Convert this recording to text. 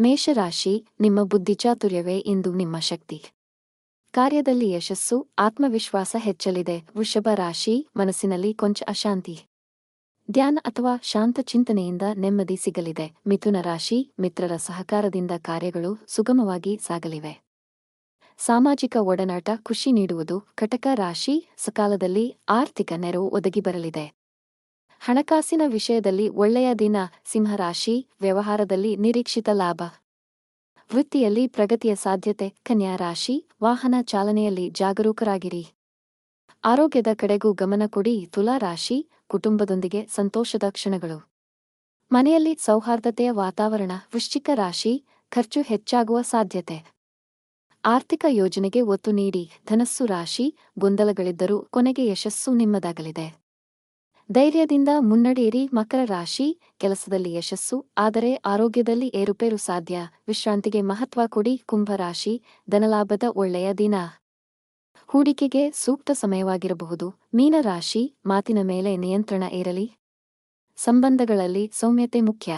ಮೇಷರಾಶಿ ನಿಮ್ಮ ಬುದ್ಧಿಚಾತುರ್ಯವೇ ಇಂದು ನಿಮ್ಮ ಶಕ್ತಿ. ಕಾರ್ಯದಲ್ಲಿ ಯಶಸ್ಸು, ಆತ್ಮವಿಶ್ವಾಸ ಹೆಚ್ಚಲಿದೆ. ವೃಷಭ ರಾಶಿ, ಮನಸ್ಸಿನಲ್ಲಿ ಕೊಂಚ ಅಶಾಂತಿ. ಧ್ಯಾನ ಅಥವಾ ಶಾಂತ ಚಿಂತನೆಯಿಂದ ನೆಮ್ಮದಿ ಸಿಗಲಿದೆ. ಮಿಥುನ ರಾಶಿ, ಮಿತ್ರರ ಸಹಕಾರದಿಂದ ಕಾರ್ಯಗಳು ಸುಗಮವಾಗಿ ಸಾಗಲಿವೆ. ಸಾಮಾಜಿಕ ಒಡನಾಟ, ಖುಷಿ ನೀಡುವುದು, ಕಟಕ ರಾಶಿ, ಸಕಾಲದಲ್ಲಿ ಆರ್ಥಿಕ ನೆರವು ಒದಗಿ ಬರಲಿದೆ. ಹಣಕಾಸಿನ ವಿಷಯದಲ್ಲಿ ಒಳ್ಳೆಯ ದಿನ, ಸಿಂಹರಾಶಿ, ವ್ಯವಹಾರದಲ್ಲಿ ನಿರೀಕ್ಷಿತ ಲಾಭ. ವೃತ್ತಿಯಲ್ಲಿ ಪ್ರಗತಿಯ ಸಾಧ್ಯತೆ, ಕನ್ಯಾ ರಾಶಿ, ವಾಹನ ಚಾಲನೆಯಲ್ಲಿ ಜಾಗರೂಕರಾಗಿರಿ. ಆರೋಗ್ಯದ ಕಡೆಗೂ ಗಮನ ಕೊಡಿ, ತುಲಾ ರಾಶಿ, ಕುಟುಂಬದೊಂದಿಗೆ ಸಂತೋಷದ ಕ್ಷಣಗಳು. ಮನೆಯಲ್ಲಿ ಸೌಹಾರ್ದತೆಯ ವಾತಾವರಣ, ವೃಶ್ಚಿಕ ರಾಶಿ, ಖರ್ಚು ಹೆಚ್ಚಾಗುವ ಸಾಧ್ಯತೆ. ಆರ್ಥಿಕ ಯೋಜನೆಗೆ ಒತ್ತು ನೀಡಿ, ಧನಸ್ಸು ರಾಶಿ, ಗೊಂದಲಗಳಿದ್ದರೂ ಕೊನೆಗೆ ಯಶಸ್ಸು ನಿಮ್ಮದಾಗಲಿದೆ. ಧೈರ್ಯದಿಂದ ಮುನ್ನಡೆಯಿರಿ, ಮಕರ ರಾಶಿ, ಕೆಲಸದಲ್ಲಿ ಯಶಸ್ಸು, ಆದರೆ ಆರೋಗ್ಯದಲ್ಲಿ ಏರುಪೇರು ಸಾಧ್ಯ. ವಿಶ್ರಾಂತಿಗೆ ಮಹತ್ವ ಕೊಡಿ ಕುಂಭರಾಶಿ ಧನಲಾಭದ ಒಳ್ಳೆಯ ದಿನ. ಹೂಡಿಕೆಗೆ ಸೂಕ್ತ ಸಮಯವಾಗಿರಬಹುದು. ಮೀನರಾಶಿ ಮಾತಿನ ಮೇಲೆ ನಿಯಂತ್ರಣ ಇರಲಿ ಸಂಬಂಧಗಳಲ್ಲಿ ಸೌಮ್ಯತೆ ಮುಖ್ಯ.